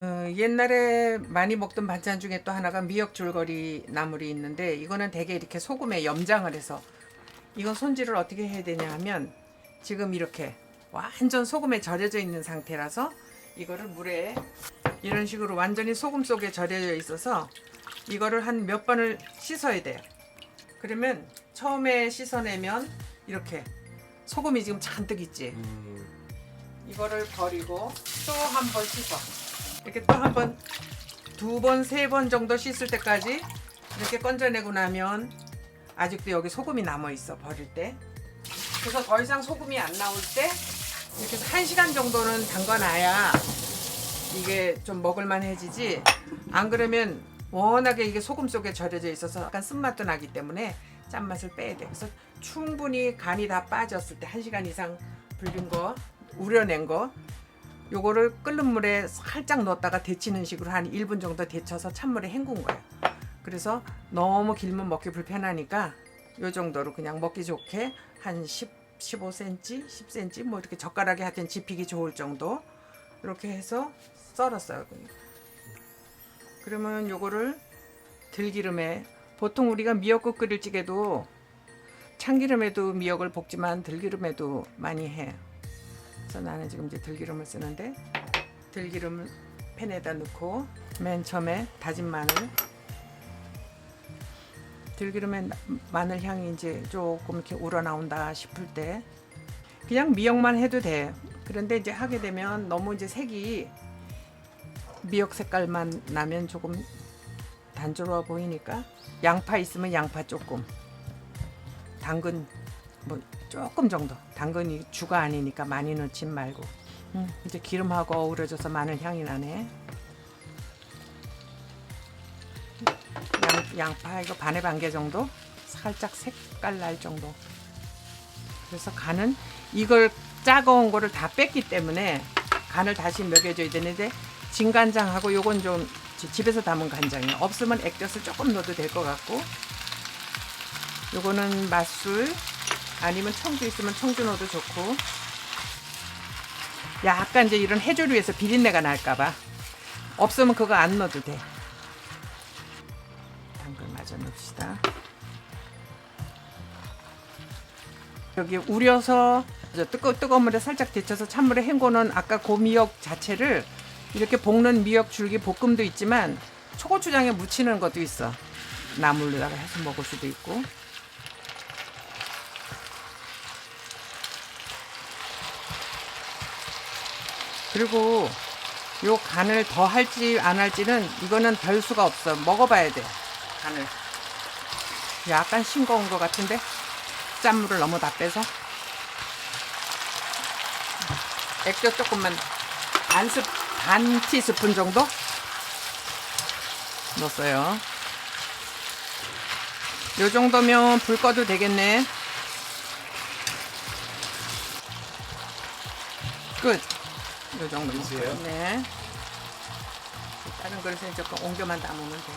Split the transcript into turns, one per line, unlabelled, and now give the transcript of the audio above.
어, 옛날에 많이 먹던 반찬 중에 또 하나가 미역 줄거리 나물이 있는데 이거는 되게 이렇게 소금에 염장을 해서 이건 손질을 어떻게 해야 되냐 하면 지금 이렇게 완전 소금에 절여져 있는 상태라서 이거를 물에 이런 식으로 완전히 소금 속에 절여져 있어서 이거를 한 몇 번을 씻어야 돼요. 그러면 처음에 씻어내면 이렇게 소금이 지금 잔뜩 있지. 이거를 버리고 또 한 번 씻어. 이렇게 또 한 번, 두 번, 세 번 정도 씻을 때까지 이렇게 건져내고 나면 아직도 여기 소금이 남아 있어 버릴 때. 그래서 더 이상 소금이 안 나올 때 이렇게 한 시간 정도는 담가놔야 이게 좀 먹을만해지지. 안 그러면 워낙에 이게 소금 속에 절여져 있어서 약간 쓴맛도 나기 때문에 짠맛을 빼야 돼. 그래서 충분히 간이 다 빠졌을 때한 시간 이상 불린 거, 우려낸 거, 요거를 끓는 물에 살짝 넣었다가 데치는 식으로 한 1분 정도 데쳐서 찬물에 헹군 거예요. 그래서 너무 길면 먹기 불편하니까 요 정도로 그냥 먹기 좋게 한 10, 15cm, 10cm 뭐 이렇게 젓가락에 하여튼 집히기 좋을 정도 이렇게 해서 썰었어요. 그러면 요거를 들기름에 보통 우리가 미역국 끓일 찌개도 참기름에도 미역을 볶지만 들기름에도 많이 해. 그래서 나는 지금 이제 들기름을 쓰는데 들기름을 팬에다 넣고 맨 처음에 다진 마늘 들기름에 나- 마늘 향이 이제 조금 이렇게 우러나온다 싶을 때 그냥 미역만 해도 돼. 그런데 이제 하게 되면 너무 이제 색이 미역 색깔만 나면 조금 단조로워 보이니까 양파 있으면 양파 조금 당근 뭐 조금 정도. 당근이 주가 아니니까 많이 넣진 말고. 음, 이제 기름하고 어우러져서 마늘 향이 나네. 양, 양파 이거 반에 반 개 정도? 살짝 색깔 날 정도. 그래서 간은 이걸 짜거운 거를 다 뺐기 때문에 간을 다시 먹여줘야 되는데 진간장하고 요건 좀 지- 집에서 담은 간장이에요. 없으면 액젓을 조금 넣어도 될 것 같고. 요거는 맛술 아니면 청주 있으면 청주 넣어도 좋고. 약간 이제 이런 해조류에서 비린내가 날까봐. 없으면 그거 안 넣어도 돼. 당근 마저 넣읍시다. 여기 우려서 저 뜨거, 뜨거운 물에 살짝 데쳐서 찬물에 헹궈놓은 아까 그 미역 자체를 이렇게 볶는 미역 줄기 볶음도 있지만 초고추장에 무치는 것도 있어. 나물로다가 해서 먹을 수도 있고 그리고 요 간을 더 할지 안 할지는 이거는 별 수가 없어. 먹어봐야 돼. 간을. 약간 싱거운 것 같은데 짠물을 너무 다 빼서 액젓 조금만 반, 스, 반 티스푼 정도 넣었어요. 요 정도면 불 꺼도 되겠네. 끝. 요 정도
끝이에요? 먹고.
네. 다른 그릇에 조금 옮겨만 담으면 돼요.